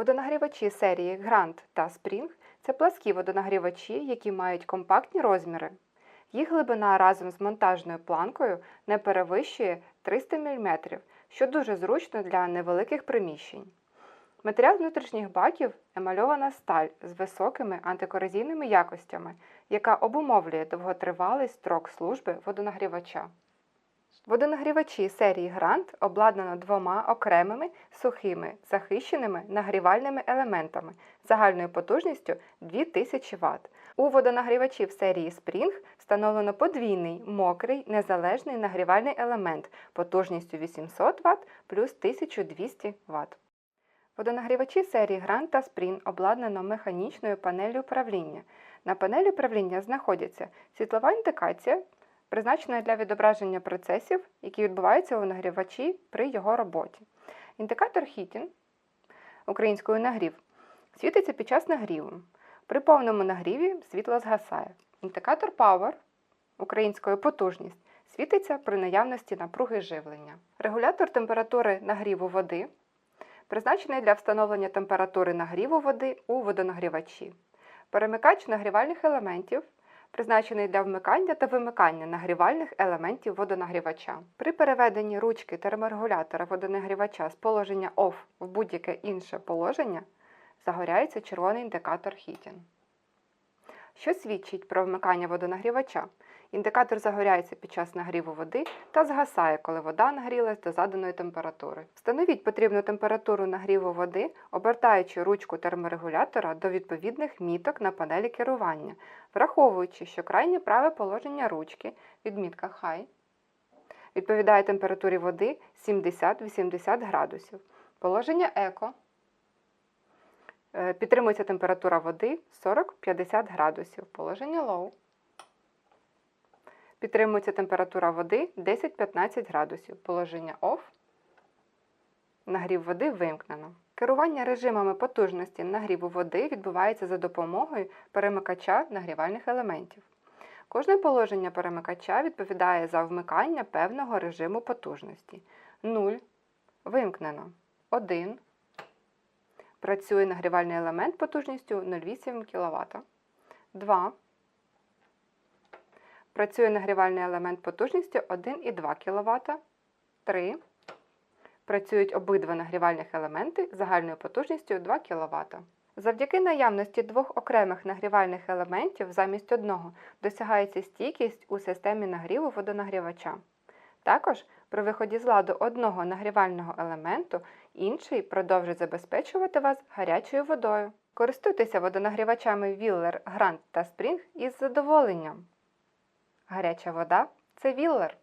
Водонагрівачі серії Grand та Spring це пласкі водонагрівачі, які мають компактні розміри. Їх глибина разом з монтажною планкою не перевищує 300 мм, що дуже зручно для невеликих приміщень. Матеріал внутрішніх баків емальована сталь з високими антикорозійними якостями, яка обумовлює довготривалий строк служби водонагрівача. Водонагрівачі серії Grand обладнано двома окремими сухими захищеними нагрівальними елементами загальною потужністю 2000 Вт. У водонагрівачів серії Spring встановлено подвійний мокрий незалежний нагрівальний елемент потужністю 800 Вт плюс 1200 Вт. Водонагрівачі серії Grand та Spring обладнано механічною панелью управління. На панелі управління знаходяться світлова індикація, призначена для відображення процесів, які відбуваються у нагрівачі при його роботі. Індикатор Heating, українською нагрів, світиться під час нагріву. При повному нагріві світло згасає. Індикатор Power, українською потужність, світиться при наявності напруги живлення. Регулятор температури нагріву води призначений для встановлення температури нагріву води у водонагрівачі. Перемикач нагрівальних елементів призначений для вмикання та вимикання нагрівальних елементів водонагрівача. При переведенні ручки терморегулятора водонагрівача з положення OFF в будь-яке інше положення загоряється червоний індикатор Heating. Що свідчить про вмикання водонагрівача? Індикатор загоряється під час нагріву води та згасає, коли вода нагрілась до заданої температури. Встановіть потрібну температуру нагріву води, обертаючи ручку терморегулятора до відповідних міток на панелі керування, враховуючи, що крайнє праве положення ручки, відмітка High, відповідає температурі води 70-80 градусів. Положення Еко Підтримується температура води 40-50 градусів. Положення low. Підтримується температура води 10-15 градусів. Положення off. Нагрів води вимкнено. Керування режимами потужності нагріву води відбувається за допомогою перемикача нагрівальних елементів. Кожне положення перемикача відповідає за вмикання певного режиму потужності. 0 вимкнено. 1 Працює нагрівальний елемент потужністю 0,8 кВт. 2. Працює нагрівальний елемент потужністю 1,2 кВт. 3. Працюють обидва нагрівальних елементи загальною потужністю 2 кВт. Завдяки наявності двох окремих нагрівальних елементів замість одного досягається стійкість у системі нагріву водонагрівача. Також при виході з ладу одного нагрівального елементу інший продовжить забезпечувати вас гарячою водою. Користуйтеся водонагрівачами Віллер, Грант та Спрінг із задоволенням. Гаряча вода це Віллер.